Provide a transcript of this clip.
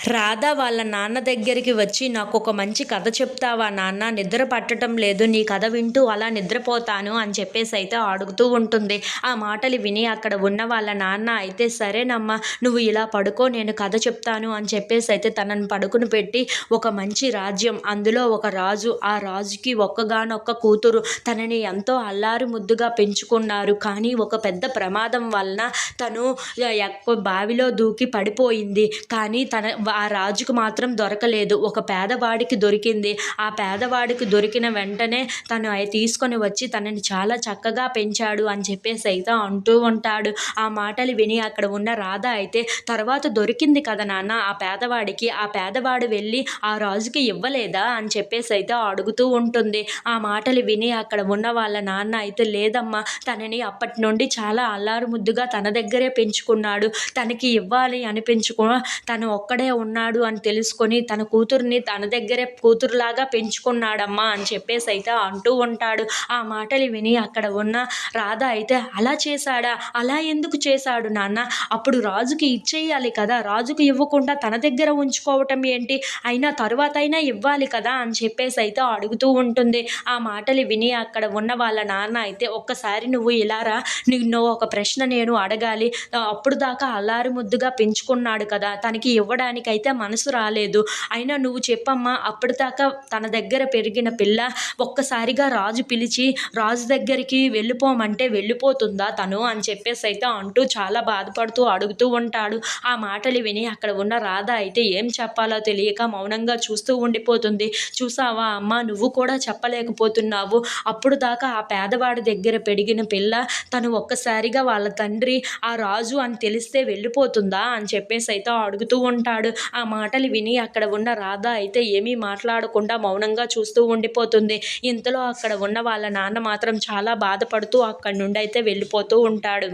రాధ వాళ్ళ నాన్న దగ్గరికి వచ్చి నాకు ఒక మంచి కథ చెప్తావా నాన్న? నిద్ర పట్టడం లేదు నీ కథ వింటూ అలా నిద్రపోతాను అని చెప్పేసి అయితే అడుగుతూ ఉంటుంది. ఆ మాటలు విని అక్కడ ఉన్న వాళ్ళ నాన్న అయితే సరేనమ్మా నువ్వు ఇలా పడుకో నేను కథ చెప్తాను అని చెప్పేసి అయితే తనను పడుకుని పెట్టి ఒక మంచి రాజ్యం అందులో ఒక రాజు ఆ రాజుకి ఒక్కగానొక్క కూతురు తనని ఎంతో అల్లారు ముద్దుగా పెంచుకున్నారు. కానీ ఒక పెద్ద ప్రమాదం వలన తను ఎక్కువ బావిలో దూకి పడిపోయింది. కానీ తన ఆ రాజుకు మాత్రం దొరకలేదు. ఒక పేదవాడికి దొరికింది. ఆ పేదవాడికి దొరికిన వెంటనే తను అవి తీసుకొని వచ్చి తనని చాలా చక్కగా పెంచాడు అని చెప్పేసి అయితే అంటూ ఉంటాడు. ఆ మాటలు విని అక్కడ ఉన్న రాధ అయితే తర్వాత దొరికింది కదా నాన్న ఆ పేదవాడికి ఆ పేదవాడు వెళ్ళి ఆ రాజుకి ఇవ్వలేదా అని చెప్పేసి అయితే అడుగుతూ ఉంటుంది. ఆ మాటలు విని అక్కడ ఉన్న వాళ్ళ నాన్న అయితే లేదమ్మా తనని అప్పటి నుండి చాలా అల్లారు ముద్దుగా తన దగ్గరే పెంచుకున్నాడు. తనకి ఇవ్వాలి అనిపించుకో తను ఒక్కడే ఉన్నాడు అని తెలుసుకొని తన కూతుర్ని తన దగ్గరే కూతురులాగా పెంచుకున్నాడమ్మా అని చెప్పేసి అయితే అంటూ ఉంటాడు. ఆ మాటలు విని అక్కడ ఉన్న రాధ అయితే అలా చేశాడా? అలా ఎందుకు చేశాడు నాన్న? అప్పుడు రాజుకి ఇచ్చేయాలి కదా. రాజుకి ఇవ్వకుండా తన దగ్గర ఉంచుకోవటం ఏంటి? అయినా తరువాత అయినా ఇవ్వాలి కదా? అని చెప్పేసి అయితే అడుగుతూ ఉంటుంది. ఆ మాటలు విని అక్కడ ఉన్న వాళ్ళ నాన్న అయితే ఒక్కసారి నువ్వు ఇలారా నిన్ను ఒక ప్రశ్న నేను అడగాలి. అప్పుడు దాకా అల్లారు ముద్దుగా పెంచుకున్నాడు కదా. తనకి ఇవ్వడానికి అయితే మనసు రాలేదు. అయినా నువ్వు చెప్పమ్మా అప్పటిదాకా తన దగ్గర పెరిగిన పిల్ల ఒక్కసారిగా రాజు పిలిచి రాజు దగ్గరికి వెళ్ళిపోమంటే వెళ్ళిపోతుందా తను అని చెప్పేసి అయితే అంటూ చాలా బాధపడుతూ అడుగుతూ ఉంటాడు. ఆ మాటలు విని అక్కడ ఉన్న రాధ అయితే ఏం చెప్పాలో తెలియక మౌనంగా చూస్తూ ఉండిపోతుంది. చూసావా అమ్మ నువ్వు కూడా చెప్పలేకపోతున్నావు. అప్పుడు దాకా ఆ పేదవాడి దగ్గర పెరిగిన పిల్ల తను ఒక్కసారిగా వాళ్ళ తండ్రి ఆ రాజు అని తెలిస్తే వెళ్ళిపోతుందా అని చెప్పేసి అయితే అడుగుతూ ఉంటాడు. ఆ మాటలు విని అక్కడ ఉన్న రాధ అయితే ఏమీ మాట్లాడకుండా మౌనంగా చూస్తూ ఉండిపోతుంది. ఇంతలో అక్కడ ఉన్న వాళ్ళ నాన్న మాత్రం చాలా బాధపడుతూ అక్కడి నుండి అయితే వెళ్ళిపోతూ ఉంటాడు.